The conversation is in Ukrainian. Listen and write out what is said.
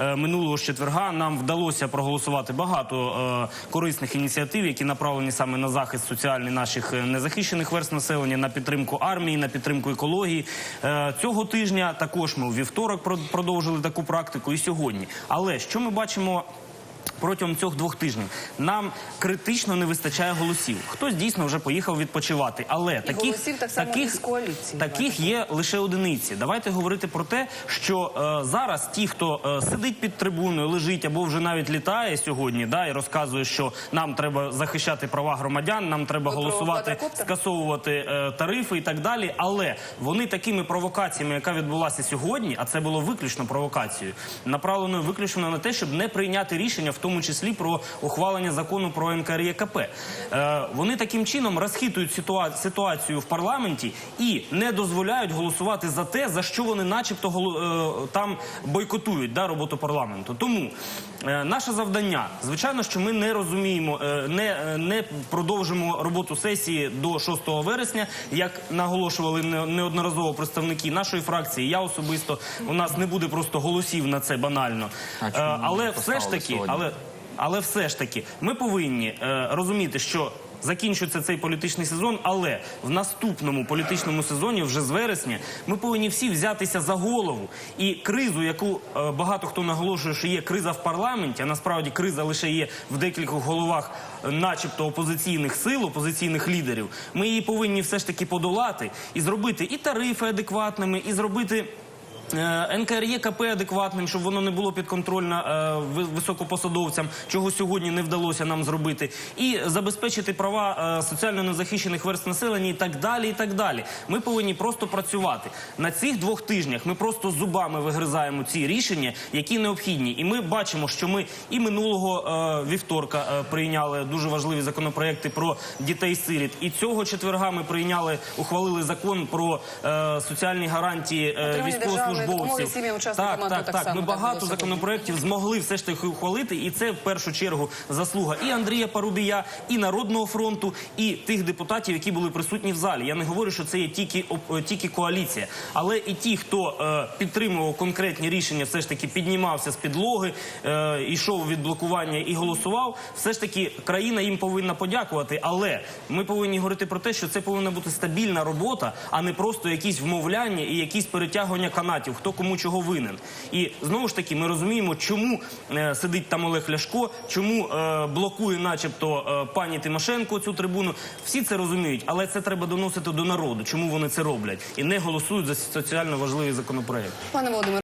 е, минулого четверга нам вдалося проголосувати багато е, корисних ініціатив, які направлені саме на захист соціальний наших е, незахищених верст населення, на підтримку армії, на підтримку екології. Цього тижня також ми у вівторок про- продовжили таку практику і сьогодні. Але що ми бачимо? Протягом цих двох тижнів нам критично не вистачає голосів. Хтось дійсно вже поїхав відпочивати, але таких голосів так само таких, коаліції, таких є лише одиниці. Давайте говорити про те, що е, зараз ті, хто е, сидить під трибуною, лежить або вже навіть літає сьогодні, да і розказує, що нам треба захищати права громадян, нам треба Ви голосувати, скасовувати е, тарифи і так далі. Але вони такими провокаціями, яка відбулася сьогодні, а це було виключно провокацією, направленою виключно на те, щоб не прийняти рішення, в тому числі про ухвалення закону про НКРЄКП. Е, вони таким чином розхитують ситуа- ситуацію в парламенті і не дозволяють голосувати за те, за що вони, начебто, е, там бойкотують роботу парламенту. Тому наше завдання, звичайно, що ми не розуміємо, е, не, е, не продовжимо роботу сесії до 6 вересня, як наголошували не- неодноразово представники нашої фракції. Я особисто у нас не буде просто голосів на це банально. А Е, але все ж таки, але, але все ж таки, ми повинні е, розуміти, що. Закінчується цей політичний сезон, але в наступному політичному сезоні, вже з вересня, ми повинні всі взятися за голову. І кризу, яку е, багато хто наголошує, що є криза в парламенті, а насправді криза лише є в декількох головах, е, начебто опозиційних сил, опозиційних лідерів. Ми її повинні все ж таки подолати і зробити і тарифи адекватними, і зробити. Е, НКРЄКП адекватним, щоб воно не було підконтрольно е, високопосадовцям, чого сьогодні не вдалося нам зробити, і забезпечити права е, соціально незахищених верст населення і так далі. І так далі. Ми повинні просто працювати на цих двох тижнях. Ми просто зубами вигризаємо ці рішення, які необхідні. І ми бачимо, що ми і минулого е, вівторка е, прийняли дуже важливі законопроекти про дітей-сиріт. І цього четверга ми прийняли, ухвалили закон про е, соціальні гарантії е, допомоги військовослужбовців. Так, так, так так. Ми багато законопроєктів змогли все ж таки ухвалити, і це в першу чергу заслуга і Андрія Парубія, і Народного фронту, і тих депутатів, які були присутні в залі. Я не говорю, що це є тільки е, тільки коаліція, але і ті, хто е, підтримував конкретні рішення, все ж таки піднімався з підлоги, е, йшов від блокування і голосував. Все ж таки країна їм повинна подякувати. Але ми повинні говорити про те, що це повинна бути стабільна робота, а не просто якісь вмовляння і якісь перетягування канатів, хто кому чого винен. І знову ж таки, ми розуміємо, чому е, сидить там Олег Ляшко, чому е, блокує, начебто, е, пані Тимошенко цю трибуну. Всі це розуміють, але це треба доносити до народу, чому вони це роблять і не голосують за соціально важливий законопроект. Пане Володимире,